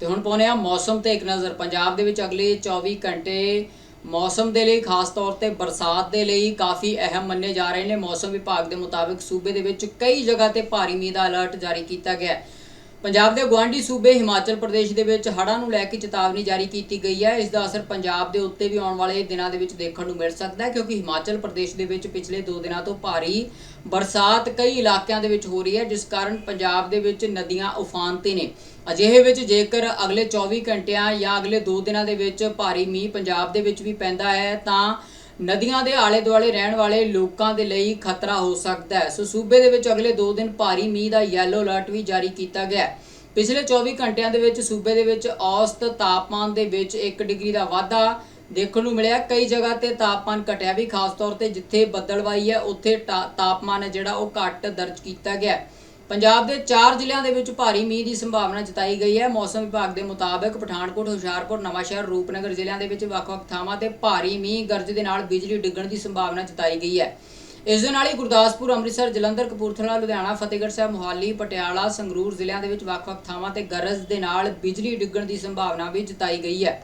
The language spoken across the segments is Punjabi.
ਤੇ ਹੁਣ ਪਾਉਂਦੇ ਆ ਮੌਸਮ ਤੇ ਇੱਕ ਨਜ਼ਰ। ਪੰਜਾਬ ਦੇ ਵਿੱਚ ਅਗਲੇ 24 ਘੰਟੇ ਮੌਸਮ ਦੇ ਲਈ, ਖਾਸ ਤੌਰ ਤੇ ਬਰਸਾਤ ਦੇ ਲਈ ਕਾਫੀ ਅਹਿਮ ਮੰਨੇ ਜਾ ਰਹੇ ਨੇ। ਮੌਸਮ ਵਿਭਾਗ ਦੇ ਮੁਤਾਬਿਕ ਸੂਬੇ ਦੇ ਵਿੱਚ ਕਈ ਜਗ੍ਹਾ ਤੇ ਭਾਰੀ ਮੀਂਹ ਦਾ ਅਲਰਟ ਜਾਰੀ ਕੀਤਾ ਗਿਆ ਹੈ। ਪੰਜਾਬ ਦੇ ਗਵਾਂਢੀ ਸੂਬੇ ਹਿਮਾਚਲ ਪ੍ਰਦੇਸ਼ ਦੇ ਵਿੱਚ ਹੜ੍ਹਾਂ ਨੂੰ ਲੈ ਕੇ ਚੇਤਾਵਨੀ ਜਾਰੀ ਕੀਤੀ ਗਈ ਹੈ। ਇਸ ਦਾ ਅਸਰ ਪੰਜਾਬ ਦੇ ਉੱਤੇ ਵੀ ਆਉਣ ਵਾਲੇ ਦਿਨਾਂ ਦੇ ਵਿੱਚ ਦੇਖਣ ਨੂੰ ਮਿਲ ਸਕਦਾ ਹੈ ਕਿਉਂਕਿ ਹਿਮਾਚਲ ਪ੍ਰਦੇਸ਼ ਦੇ ਵਿੱਚ ਪਿਛਲੇ 2 ਦਿਨਾਂ ਤੋਂ ਭਾਰੀ ਬਰਸਾਤ ਕਈ ਇਲਾਕਿਆਂ ਦੇ ਵਿੱਚ ਹੋ ਰਹੀ ਹੈ, ਜਿਸ ਕਾਰਨ ਪੰਜਾਬ ਦੇ ਵਿੱਚ ਨਦੀਆਂ ਉਫਾਨ ਤੇ ਨੇ। ਅਜਿਹੇ ਵਿੱਚ ਜੇਕਰ ਅਗਲੇ 24 ਘੰਟਿਆਂ ਜਾਂ ਅਗਲੇ 2 ਦਿਨਾਂ ਦੇ ਵਿੱਚ ਭਾਰੀ ਮੀਂਹ ਪੰਜਾਬ ਦੇ ਵਿੱਚ ਵੀ ਪੈਂਦਾ ਹੈ, ਤਾਂ ਨਦੀਆਂ ਦੇ ਆਲੇ ਦੁਆਲੇ ਰਹਿਣ ਵਾਲੇ ਲੋਕਾਂ ਦੇ ਲਈ ਖਤਰਾ ਹੋ ਸਕਦਾ ਹੈ। ਸੋ ਸੂਬੇ ਦੇ ਵਿੱਚ ਅਗਲੇ 2 ਦਿਨ ਭਾਰੀ ਮੀਂਹ ਦਾ ਯੈਲੋ ਅਲਰਟ ਵੀ ਜਾਰੀ ਕੀਤਾ ਗਿਆ ਹੈ। ਪਿਛਲੇ 24 ਘੰਟਿਆਂ ਦੇ ਵਿੱਚ ਸੂਬੇ ਦੇ ਵਿੱਚ ਔਸਤ ਤਾਪਮਾਨ ਦੇ ਵਿੱਚ 1 ਡਿਗਰੀ ਦਾ ਵਾਧਾ ਦੇਖਣ ਨੂੰ ਮਿਲਿਆ। ਕਈ ਜਗ੍ਹਾ ਤੇ ਤਾਪਮਾਨ ਘਟਿਆ ਵੀ, ਖਾਸ ਤੌਰ ਤੇ ਜਿੱਥੇ ਬੱਦਲਵਾਈ ਹੈ, ਉੱਥੇ ਤਾ- ਤਾਪਮਾਨ ਹੈ ਜਿਹੜਾ ਉਹ ਘੱਟ ਦਰਜ ਕੀਤਾ ਗਿਆ ਪੰਜਾਬ ਦੇ 4 ਜ਼ਿਲ੍ਹਿਆਂ ਦੇ ਵਿੱਚ ਭਾਰੀ ਮੀਂਹ ਦੀ ਸੰਭਾਵਨਾ ਜਤਾਈ ਗਈ ਹੈ। ਮੌਸਮ ਵਿਭਾਗ ਦੇ ਮੁਤਾਬਕ ਪਠਾਨਕੋਟ, ਹੁਸ਼ਿਆਰਪੁਰ, ਨਵਾਂਸ਼ਹਿਰ, ਰੂਪਨਗਰ ਜ਼ਿਲ੍ਹਿਆਂ ਦੇ ਵਿੱਚ ਵੱਖ-ਵੱਖ ਥਾਵਾਂ ਤੇ ਭਾਰੀ ਮੀਂਹ ਗਰਜ ਦੇ ਨਾਲ ਬਿਜਲੀ ਡਿੱਗਣ ਦੀ ਸੰਭਾਵਨਾ ਜਤਾਈ ਗਈ ਹੈ। ਇਸ ਦੇ ਨਾਲ ਹੀ ਗੁਰਦਾਸਪੁਰ, ਅੰਮ੍ਰਿਤਸਰ, ਜਲੰਧਰ, ਕਪੂਰਥਲਾ, ਲੁਧਿਆਣਾ, ਫਤਿਹਗੜ੍ਹ ਸਾਹਿਬ, ਮੋਹਾਲੀ, ਪਟਿਆਲਾ, ਸੰਗਰੂਰ ਜ਼ਿਲ੍ਹਿਆਂ ਦੇ ਵਿੱਚ ਵੱਖ-ਵੱਖ ਥਾਵਾਂ ਤੇ ਗਰਜ ਦੇ ਨਾਲ ਬਿਜਲੀ ਡਿੱਗਣ ਦੀ ਸੰਭਾਵਨਾ ਵੀ ਜਤਾਈ ਗਈ ਹੈ।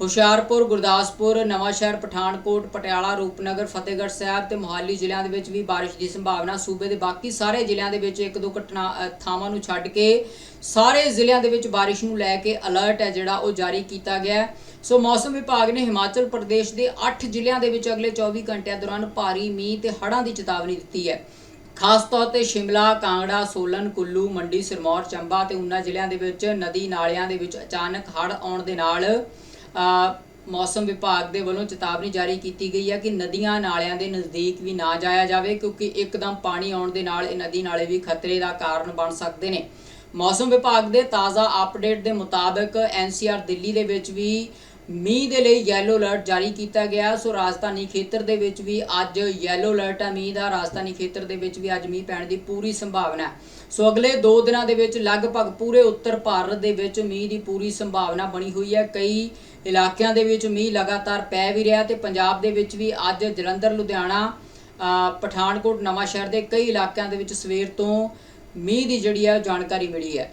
ਹੁਸ਼ਿਆਰਪੁਰ ਗੁਰਦਾਸਪੁਰ ਨਵਾਂਸ਼ਹਿਰ ਪਠਾਨਕੋਟ ਪਟਿਆਲਾ ਰੂਪਨਗਰ ਫਤਿਹਗੜ੍ਹ ਸਾਹਿਬ ਤੇ ਮੋਹਾਲੀ ਜ਼ਿਲ੍ਹਿਆਂ ਦੇ ਵਿੱਚ ਵੀ ਬਾਰਿਸ਼ ਦੀ ਸੰਭਾਵਨਾ ਸੂਬੇ ਦੇ ਬਾਕੀ ਸਾਰੇ ਜ਼ਿਲ੍ਹਿਆਂ ਦੇ ਵਿੱਚ ਇੱਕ ਦੋ ਘਟਨਾ ਥਾਵਾਂ ਨੂੰ ਛੱਡ ਕੇ ਸਾਰੇ ਜ਼ਿਲ੍ਹਿਆਂ ਦੇ ਵਿੱਚ ਬਾਰਿਸ਼ ਨੂੰ ਲੈ ਕੇ ਅਲਰਟ ਹੈ ਜਿਹੜਾ ਉਹ ਜਾਰੀ ਕੀਤਾ ਗਿਆ ਹੈ। ਸੋ ਮੌਸਮ ਵਿਭਾਗ ਨੇ ਹਿਮਾਚਲ ਪ੍ਰਦੇਸ਼ ਦੇ 8 ਜ਼ਿਲ੍ਹਿਆਂ ਦੇ ਵਿੱਚ ਅਗਲੇ 24 ਘੰਟਿਆਂ ਦੌਰਾਨ ਭਾਰੀ ਮੀਂਹ ਤੇ ਹੜ੍ਹਾਂ ਦੀ ਚੇਤਾਵਨੀ ਦਿੱਤੀ ਹੈ। ਖਾਸ ਤੌਰ ਤੇ ਸ਼ਿਮਲਾ, ਕਾਂਗੜਾ, ਸੋਲਨ, ਕੁੱਲੂ, ਮੰਡੀ, ਸਿਰਮੌਰ, ਚੰਬਾ ਤੇ ਉਨਾ ਜ਼ਿਲ੍ਹਿਆਂ ਦੇ ਵਿੱਚ ਨਦੀ ਨਾਲਿਆਂ ਦੇ ਵਿੱਚ ਅਚਾਨਕ ਹੜ੍ਹ ਆਉਣ ਦੇ ਨਾਲ ਮੌਸਮ ਵਿਭਾਗ ਦੇ ਵੱਲੋਂ ਚੇਤਾਵਨੀ ਜਾਰੀ ਕੀਤੀ ਗਈ ਹੈ ਕਿ ਨਦੀਆਂ ਨਾਲਿਆਂ ਦੇ ਨਜ਼ਦੀਕ ਵੀ ਨਾ ਜਾਇਆ ਜਾਵੇ, ਕਿਉਂਕਿ ਇੱਕਦਮ ਪਾਣੀ ਆਉਣ ਦੇ ਨਾਲ ਇਹ ਨਦੀ ਨਾਲੇ ਵੀ ਖਤਰੇ ਦਾ ਕਾਰਨ ਬਣ ਸਕਦੇ ਨੇ। ਮੌਸਮ ਵਿਭਾਗ ਦੇ ਤਾਜ਼ਾ ਅਪਡੇਟ ਦੇ ਮੁਤਾਬਕ ਐਨਸੀਆਰ ਦਿੱਲੀ ਦੇ ਵਿੱਚ ਵੀ ਮੀਂਹ ਦੇ ਲਈ ਯੈਲੋ ਅਲਰਟ ਜਾਰੀ ਕੀਤਾ ਗਿਆ। ਸੋ ਰਾਜਧਾਨੀ ਖੇਤਰ ਦੇ ਵਿੱਚ ਵੀ ਅੱਜ ਯੈਲੋ ਅਲਰਟ ਹੈ। ਮੀਂਹ ਦਾ ਰਾਜਧਾਨੀ ਖੇਤਰ ਦੇ ਵਿੱਚ ਵੀ ਅੱਜ ਮੀਂਹ ਪੈਣ ਦੀ ਪੂਰੀ ਸੰਭਾਵਨਾ ਹੈ। ਸੋ ਅਗਲੇ 2 ਦਿਨਾਂ ਦੇ ਵਿੱਚ ਲਗਭਗ ਪੂਰੇ ਉੱਤਰ ਭਾਰਤ ਦੇ ਵਿੱਚ ਮੀਂਹ ਦੀ ਪੂਰੀ ਸੰਭਾਵਨਾ ਬਣੀ ਹੋਈ ਹੈ। ਕਈ ਇਲਾਕਿਆਂ ਦੇ ਵਿੱਚ ਮੀਂਹ ਲਗਾਤਾਰ ਪੈ ਵੀ ਰਿਹਾ ਤੇ ਪੰਜਾਬ ਦੇ ਵਿੱਚ ਵੀ ਅੱਜ ਜਲੰਧਰ ਲੁਧਿਆਣਾ ਅ, ਪਠਾਨਕੋਟ ਨਵਾਂਸ਼ਹਿਰ ਦੇ ਕਈ ਇਲਾਕਿਆਂ ਦੇ ਵਿੱਚ ਸਵੇਰ ਤੋਂ ਮੀਂਹ ਦੀ ਜਿਹੜੀ ਹੈ ਜਾਣਕਾਰੀ ਮਿਲੀ ਹੈ।